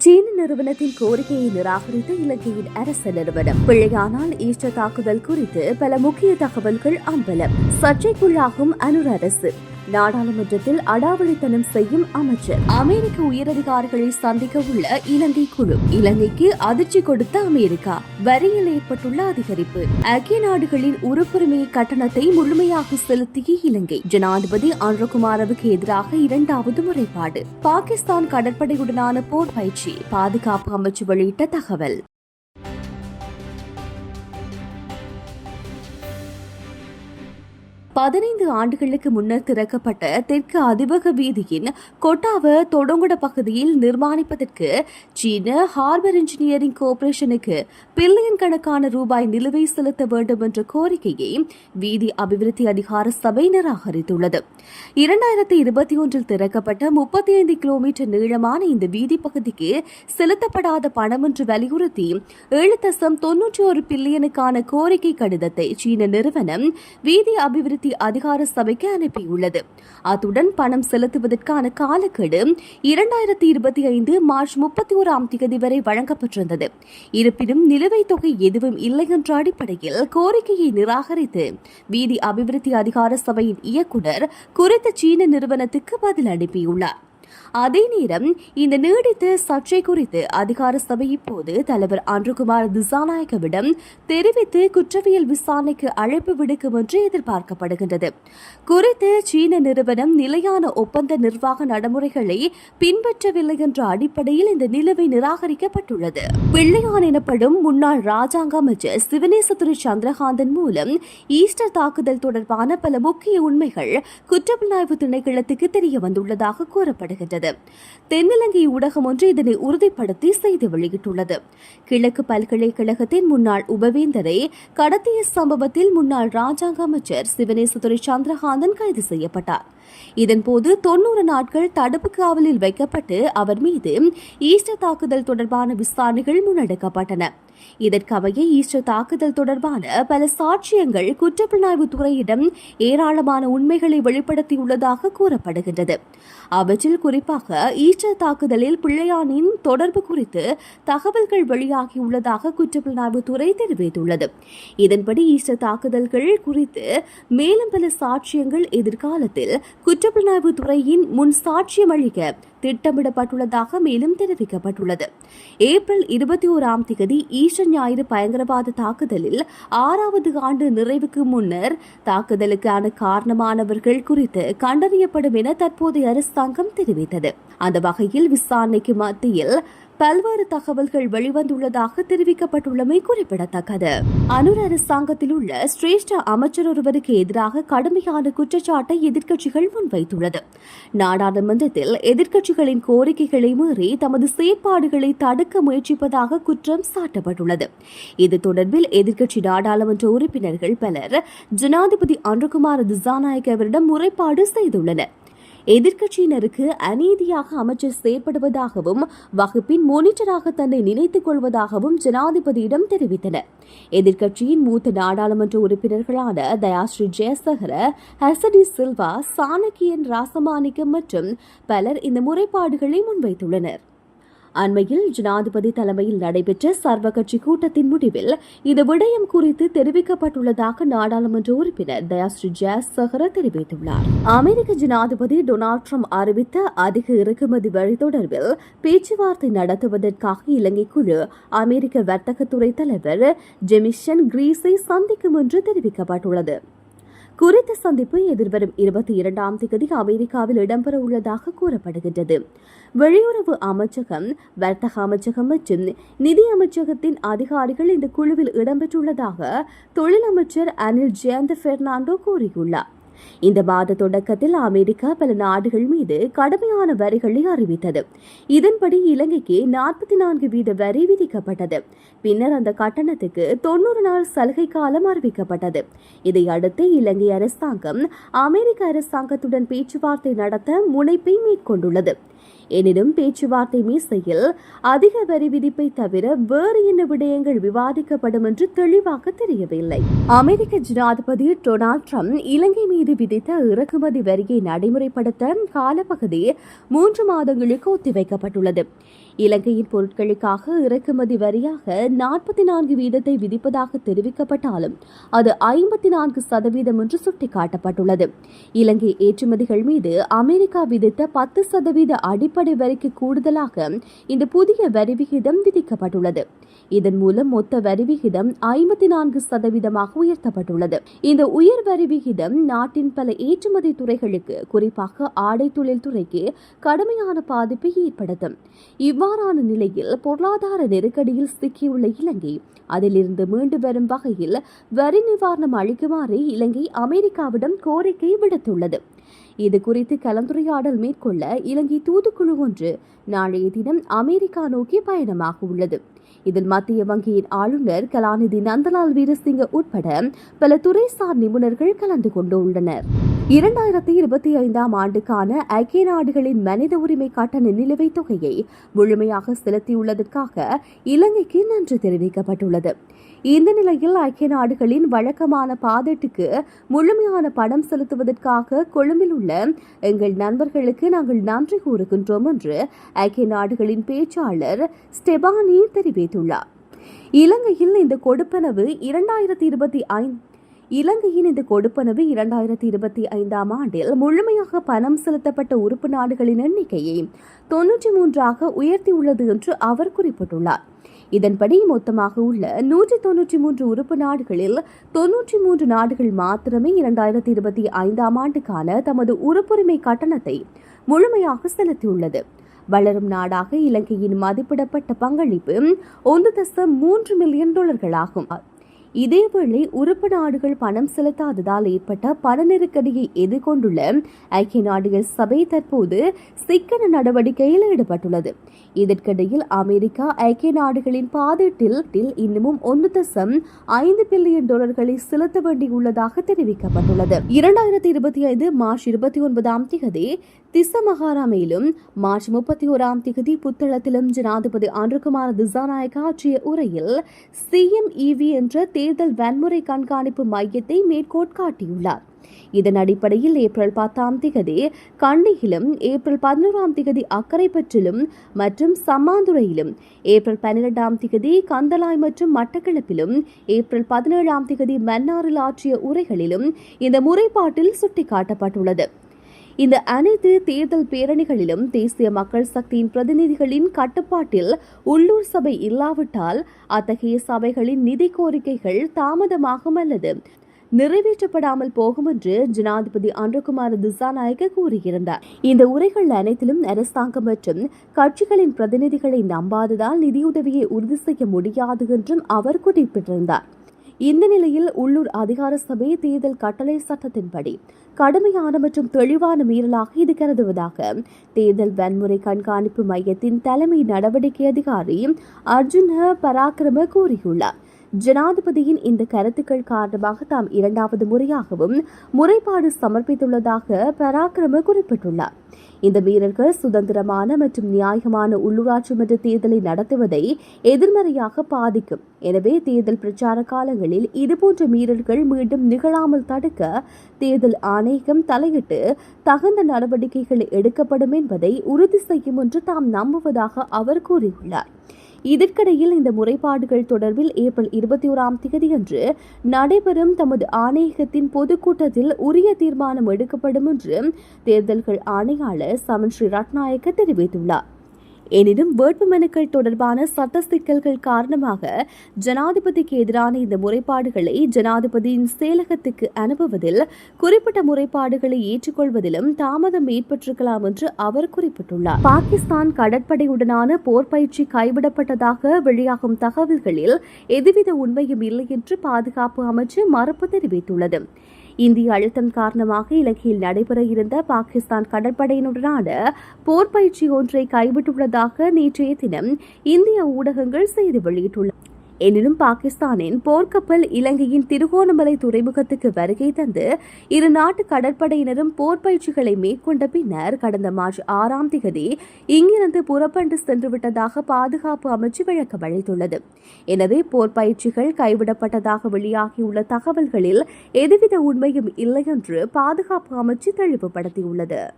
சீன நிறுவனத்தின் கோரிக்கையை நிராகரித்த இலங்கையின் அரச நிறுவனம். பிள்ளையானால் ஈஸ்டர் தாக்குதல் குறித்து பல முக்கிய தகவல்கள் அம்பலம். சர்ச்சைக்குள்ளாகும் அனுர் அரசு. நாடாளுமன்றத்தில் அடாவடித்தனம் செய்யும் அமைச்சர். அமெரிக்க உயரதிகாரிகளை சந்திக்க உள்ள இலங்கை குழு இலங்கைக்கு அதிர்ச்சி கொடுத்த அமெரிக்கா. வரியில் ஏற்பட்டுள்ள அதிகரிப்பு. ஐக்கிய நாடுகளின் உறுப்புரிமை கட்டணத்தை முழுமையாக செலுத்திய இலங்கை. ஜனாதிபதி அன்றகுமாரவுக்கு எதிராக இரண்டாவது முறைப்பாடு. பாகிஸ்தான் கடற்படையுடனான போர் பயிற்சி பாதுகாப்பு அமைச்சு வெளியிட்ட தகவல். பதினைந்து ஆண்டுகளுக்கு முன்னர் திறக்கப்பட்ட தெற்கு அதிபக வீதியின் கொட்டாவ தொடங்குட பகுதியில் நிர்மாணிப்பதற்கு சீன ஹார்பர் இன்ஜினியரிங் கோர்பரேஷனுக்கு பில்லியன் கணக்கான ரூபாய் நிலுவை செலுத்த வேண்டும் என்ற கோரிக்கையை வீதி அபிவிருத்தி அதிகார சபை நிராகரித்துள்ளது இரண்டாயிரத்தி இருபத்தி ஒன்றில் திறக்கப்பட்ட முப்பத்தி ஐந்து கிலோமீட்டர் நீளமான இந்த வீதி பகுதிக்கு செலுத்தப்படாத பணம் என்று வலியுறுத்தி ஏழு தசம் தொன்னூற்றி ஒரு பில்லியனுக்கான கோரிக்கை கடிதத்தை சீன நிறுவனம் வீதி அபிவிருத்தி அதிகார சபைக்கு அனுப்பியுள்ளது. அத்துடன் பணம் செலுத்துவதற்கான காலக்கெடு இரண்டாயிரத்தி இருபத்தி ஐந்து மார்ச் முப்பத்தி ஓராம் தேதி வரை வழங்கப்பட்டிருந்தது. இருப்பினும் நிலுவைத் தொகை எதுவும் இல்லை என்ற அடிப்படையில் கோரிக்கையை நிராகரித்து வீதி அபிவிருத்தி அதிகார சபையின் இயக்குநர் குறித்த சீன நிறுவனத்துக்கு பதில் அனுப்பியுள்ளார். அதே நேரம் இந்த நீடித்த சர்ச்சை குறித்து அதிகார சபை இப்போது தலைவர் அன்றுகுமார் திசாநாயகவிடம் தெரிவித்து குற்றவியல் விசாரணைக்கு அழைப்பு விடுக்கும் என்று எதிர்பார்க்கப்படுகின்றது. குறித்து சீன நிறுவனம் நிலையான ஒப்பந்த நிர்வாக நடைமுறைகளை பின்பற்றவில்லை என்ற அடிப்படையில் இந்த நிலுவை நிராகரிக்கப்பட்டுள்ளது. பிள்ளையான் எனப்படும் முன்னாள் ராஜாங்க அமைச்சர் சிவனேசதுரை சந்திரகாந்தன் மூலம் ஈஸ்டர் தாக்குதல் தொடர்பான பல முக்கிய உண்மைகள் குற்றப்புலனாய்வு திணைக்களத்துக்கு தெரிய வந்துள்ளதாக கூறப்படுகிறது. வருகின்றது தென்னிலங்கை ஊடகம் ஒன்று இதனை உறுதிப்படுத்தி செய்தி வெளியிட்டுள்ளது. கிழக்கு பல்கலைக்கழகத்தின் முன்னாள் உபவேந்தரை கடத்திய சம்பவத்தில் முன்னாள் ராஜாங்க அமைச்சர் சிவனேசதுரை சந்திரகாந்தன் கைது செய்யப்பட்டார். இதன்போது தொன்னூறு நாட்கள் தடுப்பு காவலில் வைக்கப்பட்டு அவர் மீது ஈஸ்டர் தாக்குதல் தொடர்பான விசாரணைகள் முன்னெடுக்கப்பட்டன. இதற்கமைய ஈஸ்டர் தாக்குதல் தொடர்பான பல சாட்சியங்கள் குற்றப்புலனாய்வு துறையிடம் ஏராளமான உண்மைகளை வெளிப்படுத்தியுள்ளதாக கூறப்படுகின்றது. அவற்றில் குறிப்பாக ஈஸ்டர் தாக்குதலில் பிள்ளையானின் தொடர்பு குறித்து தகவல்கள் வெளியாகியுள்ளதாக குற்றப்புலனாய்வு துறை தெரிவித்துள்ளது. இதன்படி ஈஸ்டர் தாக்குதல்கள் குறித்து மேலும் பல சாட்சியங்கள் எதிர்காலத்தில் குற்றப்புலனாய்வு துறையின் முன் சாட்சியம் அளிக்க திட்டமிடப்பட்டுள்ளதாக மேலும் தெரிவிக்கப்பட்டுள்ளது. ஏப்ரல் இருபத்தி ஓராம் தேதி ஈஸ்டர் ஞாயிறு பயங்கரவாத தாக்குதலில் ஆறாவது ஆண்டு நிறைவுக்கு முன்னர் தாக்குதலுக்கான காரணமானவர்கள் குறித்து கண்டறியப்படும் என தற்போதைய அரசாங்கம் தெரிவித்தது. அந்த வகையில் விசாரணைக்கு மத்தியில் பல்வேறு தகவல்கள் வெளிவந்துள்ளதாக தெரிவிக்கப்பட்டுள்ளமை குறிப்பிடத்தக்கது. அனுர் அரசாங்கத்தில் உள்ள சிரேஷ்ட அமைச்சர் ஒருவருக்கு எதிராக கடுமையான குற்றச்சாட்டை எதிர்க்கட்சிகள் முன்வைத்துள்ளது. நாடாளுமன்றத்தில் எதிர்க்கட்சிகளின் கோரிக்கைகளை மீறி தமது செயற்பாடுகளை தடுக்க முயற்சிப்பதாக குற்றம் சாட்டப்பட்டுள்ளது. இது தொடர்பில் எதிர்க்கட்சி நாடாளுமன்ற உறுப்பினர்கள் பலர் ஜனாதிபதி அன்றுகுமார் திசாநாயகவரிடம் முறைப்பாடு செய்துள்ளனர். எதிர்க்கட்சியினருக்கு அநீதியாக அமைச்சர் செயற்படுவதாகவும் வகுப்பின் மோனிட்டராக தன்னை நினைத்துக் கொள்வதாகவும் ஜனாதிபதியிடம் தெரிவித்தனர். எதிர்க்கட்சியின் மூத்த நாடாளுமன்ற உறுப்பினர்களான தயாஸ்ரீ ஜெயசகர ஹசடி சில்வா சாணக்கியன் ராசமாணிக்கம் மற்றும் பலர் இந்த முறைப்பாடுகளை முன்வைத்துள்ளனர். அண்மையில் ஜனாதிபதி தலைமையில் நடைபெற்ற சர்வ கட்சி கூட்டத்தின் முடிவில் இந்த விடயம் குறித்து தெரிவிக்கப்பட்டுள்ளதாக நாடாளுமன்ற உறுப்பினர் தயாஸ்ரீ ஜெயசகர தெரிவித்துள்ளார். அமெரிக்க ஜனாதிபதி டொனால்ட் ட்ரம்ப் அறிவித்த அதிக இறக்குமதி வரி தொடர்பில் பேச்சுவார்த்தை நடத்துவதற்காக இலங்கை குழு அமெரிக்க வர்த்தகத்துறை தலைவர் ஜெமிஷன் கிரீஸை சந்திக்கும் என்று தெரிவிக்கப்பட்டுள்ளது. குறித்த சந்திப்பு எதிர்வரும் இருபத்தி இரண்டாம் தேதி அமெரிக்காவில் இடம்பெற உள்ளதாக கூறப்படுகின்றது. வெளியுறவு அமைச்சகம் வர்த்தக அமைச்சகம் மற்றும் நிதி அமைச்சகத்தின் அதிகாரிகள் இந்த குழுவில் இடம்பெற்றுள்ளதாக தொழில் அமைச்சர் அனில் ஜெயந்த் பெர்னாண்டோ கூறியுள்ளார். இந்த மாத தொடக்கத்தில் அமெரிக்கா பல நாடுகள் மீது கடுமையான வரிகளை அறிவித்தது. இதன்படி இலங்கைக்கு நாற்பத்தி நான்கு வீத வரி விதிக்கப்பட்டது. பின்னர் அந்த கட்டணத்துக்கு தொன்னூறு நாள் சலுகை காலம் அறிவிக்கப்பட்டது. இதையடுத்து இலங்கை அரசாங்கம் அமெரிக்க அரசாங்கத்துடன் பேச்சுவார்த்தை நடத்த முனைப்பை மேற்கொண்டுள்ளது. எனினும் பேச்சுவார்த்தை மீசையில் அதிக வரி விதிப்பை தவிர வேறு என்ன விடயங்கள் விவாதிக்கப்படும் என்று தெளிவாக தெரியவில்லை. அமெரிக்க ஜனாதிபதி டொனால்ட் ட்ரம்ப் இலங்கை மீது விதித்த இறக்குமதி வரியை நடைமுறைப்படுத்த காலப்பகுதி மூன்று மாதங்களுக்கு ஒத்திவைக்கப்பட்டுள்ளது. இலங்கையின் பொருட்களுக்காக இறக்குமதி வரியாக நாற்பத்தி நான்கு வீதத்தை விதிப்பதாக தெரிவிக்கப்பட்டாலும் அது ஐம்பத்தி நான்கு சதவீதம் என்று சுட்டிக்காட்டப்பட்டுள்ளது. இலங்கை ஏற்றுமதிகள் மீது அமெரிக்கா விதித்த பத்து சதவீத அடிப்படை வரிக்கு கூடுதலாக இந்த புதிய வரி விகிதம் விதிக்கப்பட்டுள்ளது. இதன் மூலம் மொத்த வரி விகிதம் ஐம்பத்தி நான்கு சதவீதமாக உயர்த்தப்பட்டுள்ளது. இந்த உயர் வரி விகிதம் நாட்டின் பல ஏற்றுமதி துறைகளுக்கு குறிப்பாக ஆடை தொழில் துறைக்கு கடுமையான பாதிப்பை ஏற்படுத்தும். இவ்வாறான நிலையில் பொருளாதார நெருக்கடியில் சிக்கியுள்ள இலங்கை அதிலிருந்து மீண்டு வரும் வகையில் வரி நிவாரணம் அளிக்குமாறு இலங்கை அமெரிக்காவிடம் கோரிக்கை விடுத்துள்ளது. இது குறித்து கலந்துரையாடல் மேற்கொள்ள இலங்கை தூதுக்குழு ஒன்று நாளைய தினம் அமெரிக்கா நோக்கி பயணமாக உள்ளது. இதில் மத்திய வங்கியின் ஆளுநர் கலாநிதி நந்தலால் வீரசிங்க உட்பட பல துறைசார் நிபுணர்கள் கலந்து கொண்டுள்ளனர் இரண்டாயிரத்தி இருபத்தி ஐந்தாம் ஆண்டுக்கான ஐக்கிய நாடுகளின் மனித உரிமை கட்டண நிலுவைத் தொகையை முழுமையாக செலுத்தியுள்ளதற்காக இலங்கைக்கு நன்றி தெரிவிக்கப்பட்டுள்ளது. இந்த நிலையில் ஐக்கிய நாடுகளின் வழக்கமான பாதட்டுக்கு முழுமையான பணம் செலுத்துவதற்காக கொழும்பில் உள்ள எங்கள் நண்பர்களுக்கு நாங்கள் நன்றி கூறுகின்றோம் என்று ஐக்கிய நாடுகளின் பேச்சாளர் ஸ்டெபானி தெரிவித்துள்ளார். இலங்கையில் இந்த கொடுப்பனவு இரண்டாயிரத்தி இருபத்தி ஐந்து இலங்கையின் இந்த கொடுப்பனவு இரண்டாயிரத்தி இருபத்தி ஐந்தாம் ஆண்டில் முழுமையாக பணம் செலுத்தப்பட்ட உறுப்பு நாடுகளின் எண்ணிக்கையை தொன்னூற்றி மூன்றாக உயர்த்தியுள்ளது என்று அவர் குறிப்பிட்டுள்ளார். இதன்படி மொத்தமாக உள்ள நூற்றி தொன்னூற்றி மூன்று உறுப்பு நாடுகளில் தொன்னூற்றி மூன்று நாடுகள் மாத்திரமே இரண்டாயிரத்தி இருபத்தி ஐந்தாம் ஆண்டுக்கான தமது உறுப்புரிமை கட்டணத்தை முழுமையாக செலுத்தியுள்ளது. வளரும் நாடாக இலங்கையின் மதிப்பிடப்பட்ட பங்களிப்பு ஒன்று தசம் மூன்று மில்லியன் டாலர்களாகும். இதேவேளை உறுப்பு நாடுகள் பணம் செலுத்தாததால் ஏற்பட்ட பண நெருக்கடியை எதிர்கொண்டுள்ள ஐக்கிய நாடுகள் சபை தற்போது சிக்கன நடவடிக்கையில் ஈடுபட்டுள்ளது. இதற்கிடையில் அமெரிக்கா ஐக்கிய நாடுகளின் பாதீட்டில் இன்னமும் ஒன்று தசம் ஐந்து பில்லியன் டாலர்களை செலுத்த வேண்டியுள்ளதாக தெரிவிக்கப்பட்டுள்ளது. இரண்டாயிரத்தி இருபத்தி ஐந்து மார்ச் இருபத்தி ஒன்பதாம் திச மகாராமையிலும் மார்ச் முப்பத்தி ஓராம் திகதி புத்தளத்திலும் ஜனாதிபதி அன்றுகுமார் திசாநாயக் ஆற்றிய உரையில் சிஎம்இவி என்ற தேர்தல் வன்முறை கண்காணிப்பு மையத்தை மேற்கோள் காட்டியுள்ளார். இதன் அடிப்படையில் ஏப்ரல் பத்தாம் திகதி கண்டியிலும் ஏப்ரல் பதினோராம் திகதி அக்கரைப்பற்றிலும் மற்றும் சம்மாந்துறையிலும் ஏப்ரல் பன்னிரெண்டாம் திகதி கந்தலாய் மற்றும் மட்டக்களப்பிலும் ஏப்ரல் பதினேழாம் திகதி மன்னாரில் ஆற்றிய உரைகளிலும் இந்த முறைப்பாட்டில் சுட்டிக்காட்டப்பட்டுள்ளது. இந்த அனைத்து தேர்தல் பேரணிகளிலும் தேசிய மக்கள் சக்தியின் பிரதிநிதிகளின் கட்டுப்பாட்டில் உள்ளூர் சபை இல்லாவிட்டால் அத்தகைய சபைகளின் நிதி கோரிக்கைகள் தாமதமாகும் அல்லது நிறைவேற்றப்படாமல் போகும் என்று ஜனாதிபதி அன்றகுமார் திசாநாயக்க கூறியிருந்தார். இந்த உரைகள் அனைத்திலும் அரசாங்கம் மற்றும் கட்சிகளின் பிரதிநிதிகளை நம்பாததால் நிதியுதவியை உறுதி செய்ய முடியாது என்றும் அவர் குறிப்பிட்டிருந்தார். இந்த நிலையில் உள்ளூர் அதிகார சபை தேர்தல் கட்டளை சட்டத்தின்படி கடுமையான மற்றும் தெளிவான மீறலாக இது கருதுவதாக தேர்தல் வன்முறை கண்காணிப்பு மையத்தின் தலைமை நடவடிக்கை அதிகாரி அர்ஜுன பராக்கிரம கூறியுள்ளார். ஜனாதிபதியின் இந்த கருத்துக்கள் காரணமாக தாம் இரண்டாவது முறையாகவும் முறைப்பாடு சமர்ப்பித்துள்ளதாக பராக்கிரம குறிப்பிட்டுள்ளார். இந்த வீரர்கள் சுதந்திரமான மற்றும் நியாயமான உள்ளூராட்சி மன்ற தேர்தலை நடத்துவதை எதிர்மறையாக பாதிக்கும். எனவே தேர்தல் பிரச்சார காலங்களில் இதுபோன்ற மீறல்கள் மீண்டும் நிகழாமல் தடுக்க தேர்தல் ஆணையகம் தலையிட்டு தகுந்த நடவடிக்கைகள் எடுக்கப்படும் என்பதை உறுதி செய்யும் என்று தாம் நம்புவதாக அவர் கூறியுள்ளார். இதற்கிடையில் இந்த முறைப்பாடுகள் தொடர்பில் ஏப்ரல் இருபத்தி ஓராம் தேதியன்று நடைபெறும் தமது ஆணையகத்தின் பொதுக்கூட்டத்தில் உரிய தீர்மானம் எடுக்கப்படும் என்று தேர்தல்கள் ஆணையாளர் சமன் ஸ்ரீ ரட்நாயக்க தெரிவித்துள்ளார். எனினும் வேட்புமனுக்கள் தொடர்பான சட்ட சிக்கல்கள் காரணமாக ஜனாதிபதிக்கு எதிரான இந்த முறைப்பாடுகளை ஜனாதிபதியின் செயலகத்துக்கு அனுப்புவதில் குறிப்பிட்ட முறைப்பாடுகளை ஏற்றுக்கொள்வதிலும் தாமதம் ஏற்பட்டிருக்கலாம் என்று அவர் குறிப்பிட்டுள்ளார். பாகிஸ்தான் கடற்படையுடனான போர் பயிற்சி கைவிடப்பட்டதாக வெளியாகும் தகவல்களில் எதுவித உண்மையும் இல்லை என்று பாதுகாப்பு அமைச்சு மறுப்பு தெரிவித்துள்ளது. இந்திய அழுத்தம் காரணமாக இலங்கையில் நடைபெற இருந்த பாகிஸ்தான் கடற்படையினுடனான போர் பயிற்சி ஒன்றை கைவிட்டுள்ளதாக நேற்றைய தினம் இந்திய ஊடகங்கள் செய்தி வெளியிட்டுள்ளன. எனினும் பாகிஸ்தானின் போர்க்கப்பல் இலங்கையின் திருகோணமலை துறைமுகத்துக்கு வருகை தந்து இரு நாட்டு கடற்படையினரும் போர் பயிற்சிகளை மேற்கொண்ட பின்னர் கடந்த மார்ச் ஆறாம் தேதி இங்கிருந்து புறப்பட்டு சென்றுவிட்டதாக பாதுகாப்பு அமைச்சு விளக்கம் அளித்துள்ளது. எனவே போர் பயிற்சிகள் கைவிடப்பட்டதாக வெளியாகியுள்ள தகவல்களில் எதுவித உண்மையும் இல்லை என்று பாதுகாப்பு அமைச்சு தெளிவுபடுத்தியுள்ளது.